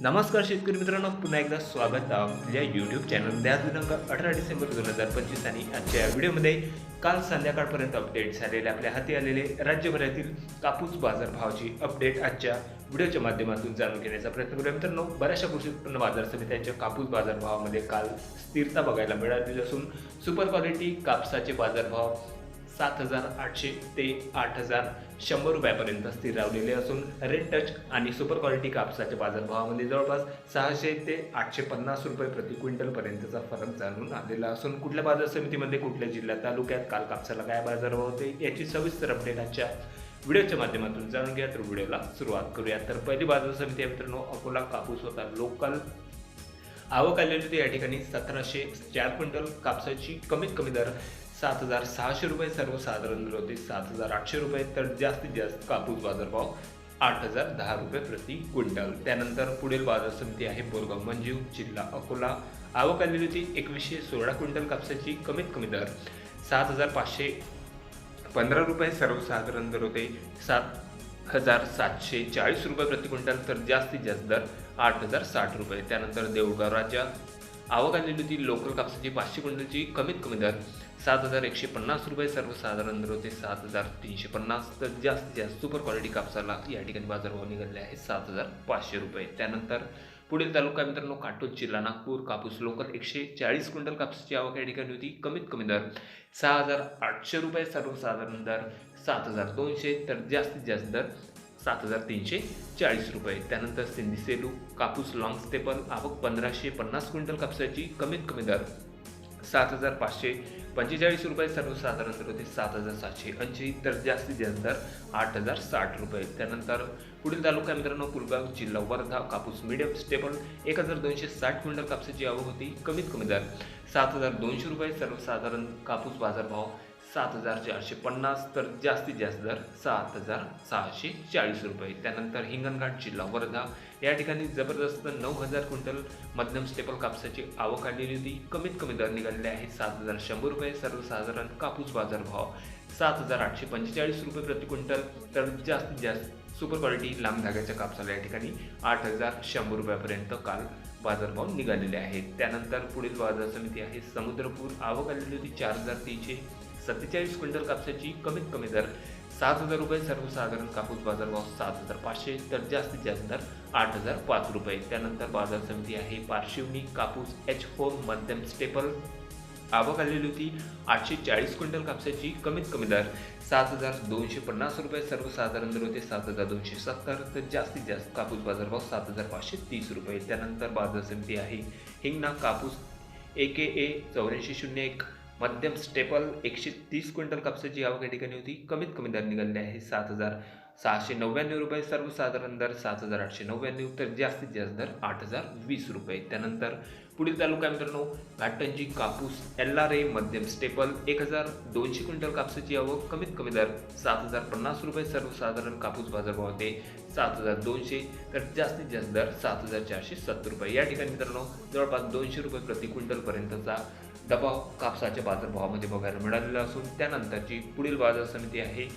नमस्कार शेतकरी मित्रांनो पुन्हा एकदा स्वागत आपल्या यूट्यूब चॅनलमध्ये आज दिनांक अठरा डिसेंबर दोन हजार पंचवीस आणि आजच्या या व्हिडिओमध्ये काल संध्याकाळपर्यंत अपडेट झालेले आपल्या हाती आलेले राज्यभरातील कापूस बाजारभावाची अपडेट आजच्या व्हिडिओच्या माध्यमातून जाणून घेण्याचा प्रयत्न करूया. मित्रांनो बऱ्याचशा कृषी उत्पन्न बाजार समित्यांच्या कापूस बाजारभावामध्ये काल स्थिरता बघायला मिळालेली असून सुपर क्वालिटी कापसाचे बाजारभाव सात हजार आठशे ते आठ हजार शंभर रुपयापर्यंत स्थिर राहिलेले असून रेड टच आणि सुपर क्वालिटी कापसाच्या बाजारभावामध्ये जवळपास सहाशे ते आठशे पन्नास रुपये प्रति क्विंटलपर्यंतचा फरक जाणून आलेला असून कुठल्या बाजार समितीमध्ये कुठल्या जिल्ह्यात तालुक्यात काल कापसाला काय बाजारभाव होते याची सविस्तर अपडेट आजच्या व्हिडिओच्या माध्यमातून जाणून घ्या. तर व्हिडिओला सुरुवात करूया. तर पहिली बाजार समिती आहे मित्रांनो अकोला कापूस होता लोकल. आवक आलेली होती या ठिकाणी सतराशे चार क्विंटल. कापसाची कमीत कमी दर सात हजार सहाशे रुपये सर्वसाधारण दर होते सात हजार आठशे रुपये तर जास्तीत जास्त कापूस बाजारभाव आठ हजार दहा रुपये प्रति क्विंटल. त्यानंतर पुढील बाजार समिती आहे बोरगाव मंजीव जिल्हा अकोला. आवक आलेली होती एकवीसशे सोळा क्विंटल कापसाची कमीत कमी दर सात हजार पाचशे पंधरा रुपये सर्वसाधारण दर होते सात हजार सातशे चाळीस रुपये प्रति क्विंटल तर जास्तीत जास्त दर आठ हजार साठ रुपये. त्यानंतर देऊळगाव राजा आवक आलेली होती लोकल कापसाची पाचशे क्विंटलची कमीत कमी दर सात हजार एकशे पन्नास रुपये सर्वसाधारण दर होते सात हजार तीनशे पन्नास. तर जास्तीत जास्त सुपर क्वालिटी कापसाला या ठिकाणी बाजारभाव निघाले आहे सात हजार पाचशे रुपये. त्यानंतर पुढील तालुका मित्रांनो काटोल जिल्हा नागपूर कापूस लोकल एकशे चाळीस क्विंटल कापसाची आवक या ठिकाणी होती. कमीत कमी दर सहा हजार आठशे रुपये सर्वसाधारण दर सात हजार दोनशे. तर जास्तीत जास्त दर सात हजार तीनशे चाळीस रुपये. त्यानंतर सिंधी सेलू कापूस लॉंग स्टेपल आवक पंधराशे पन्नास क्विंटल कापसाची कमीत कमी दर सात हजार पाचशे पंचेचाळीस रुपये सर्वसाधारण दर होते सात हजार सातशे ऐंशी. तर जास्तीत जास्त दर आठ हजार साठ रुपये. त्यानंतर पुढील तालुका मित्रांनो कुलगाव जिल्हा वर्धा कापूस मिडियम स्टेबल एक हजार दोनशे साठ क्विंटल कापसाची आवक होती कमीत कमी दर सात हजार दोनशे रुपये. सर्वसाधारण कापूस बाजारभाव सात हजार चारशे पन्नास. तर जास्तीत जास्त दर सात हजार सहाशे चाळीस रुपये. त्यानंतर हिंगणघाट जिल्हा वर्धा या ठिकाणी जबरदस्त नऊ हजार क्विंटल मध्यम स्टेपल कापसाची आवक आलेली होती. कमीत कमी दर निघालेले आहे सात हजार शंभर रुपये. सर्वसाधारण कापूस बाजारभाव सात हजार आठशे पंचेचाळीस रुपये प्रति क्विंटल. तर जास्तीत जास्त सुपर क्वालिटी लांब धाग्याच्या कापसाला या ठिकाणी आठ हजार शंभर रुपयापर्यंत काल बाजारभाव निघालेले आहेत. त्यानंतर पुढील बाजार समिती आहे. समुद्रपूर. आवक आलेली होती चार हजार तीनशे सत्तेचाळीस क्विंटल कापसाची. कमीत कमी दर सात हजार रुपये सर्वसाधारण कापूस बाजारभाव सात हजार पाचशे तर जास्तीत जास्त दर आठ हजार पाच रुपये. त्यानंतर बाजार समिती आहे पार्शिवनी कापूस एच फोर मध्यम स्टेपल. आवक आलेली होती आठशे चाळीस क्विंटल कापसाची कमीत कमी दर सात हजार दोनशे पन्नास रुपये सर्वसाधारण दर होते सात हजार दोनशे सत्तर तर जास्तीत जास्त कापूस बाजारभाव सात हजार पाचशे तीस रुपये. त्यानंतर बाजार समिती आहे हिंगणा कापूस ए के ए चौऱ्याऐंशी शून्य एक. मध्यम स्टेपल एकशे तीस क्विंटल कापसाची आवक या ठिकाणी होती. कमीत कमी दर निघालेले आहे सात हजार सहाशे नव्याण्णव रुपये. सर्वसाधारण दर सात हजार आठशे नव्याण्णव तर जास्तीत जास्त दर आठ हजार वीस रुपये. त्यानंतर पुढील तालुका मित्रांनो घाटंजी कापूस एल आर ए मध्यम स्टेपल एक हजार दोनशे क्विंटल कापसाची आवक. कमीत कमी दर सात हजार पन्नास रुपये. सर्वसाधारण कापूस बाजारभाव होते सात हजार दोनशे तर जास्तीत जास्त दर सात हजार चारशे सत्तर रुपये. या ठिकाणी मित्रांनो जवळपास दोनशे रुपये प्रति क्विंटलपर्यंतचा दबाव कापसाच्या बाजारभावामध्ये बघायला मिळालेला असून त्यानंतरची पुढील बाजार समिती आहे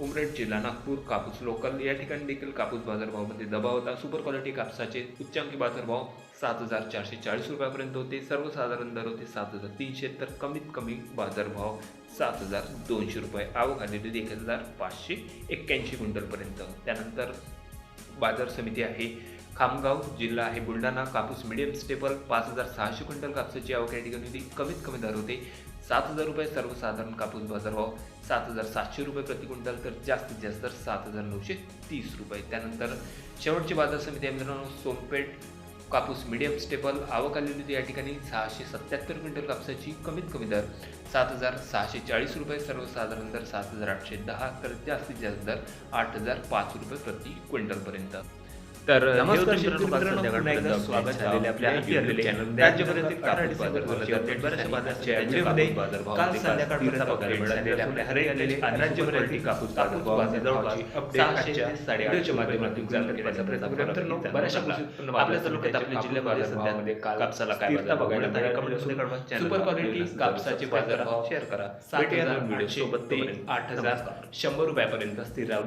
उमरेड जिल्हा नागपूर कापूस लोकल या ठिकाणी देखील कापूस बाजारभावामध्ये दबाव होता. सुपर क्वालिटी कापसाचे उच्चांकी बाजारभाव सात हजार चारशे चाळीस रुपयापर्यंत होते. सर्वसाधारण दर होते सात हजार तीनशे तर कमीत कमी बाजारभाव सात हजार दोनशे रुपये. आवक आलेली एक हजार पाचशे एक्क्याऐंशी क्विंटलपर्यंत. त्यानंतर बाजार समिती आहे खामगाव जिल्हा आहे बुलढाणा कापूस मिडियम स्टेपल पाच हजार सहाशे क्विंटल कापसाची आवक या ठिकाणी होती. कमीत कमी दर होते सात हजार रुपये सर्वसाधारण कापूस बाजारभाव सात हजार सातशे रुपये प्रति क्विंटल तर जास्तीत जास्त सात हजार नऊशे तीस रुपये. त्यानंतर शेवटची बाजार समिती आहे मित्रांनो सोनपेठ कापूस मिडियम स्टेपल आवक आलेली होती. या ठिकाणी सहाशे सत्याहत्तर क्विंटल कापसाची कमीत कमी दर सात हजार सहाशे चाळीस रुपये सर्वसाधारण दर सात हजार आठशे दहा तर जास्तीत जास्त दर आठ हजार पाच रुपये प्रति क्विंटलपर्यंत. तर स्वागत झालेले आपल्या बाजार बाजार बाजार तालुक्यात कापसाला काय बाजार. चॅनलला सुपर क्वालिटी तर कापसाचे बाजारभाव शेअर करा. भेटूया हजार. आठ हजार. शंभर रुपयापर्यंत स्थिर रावले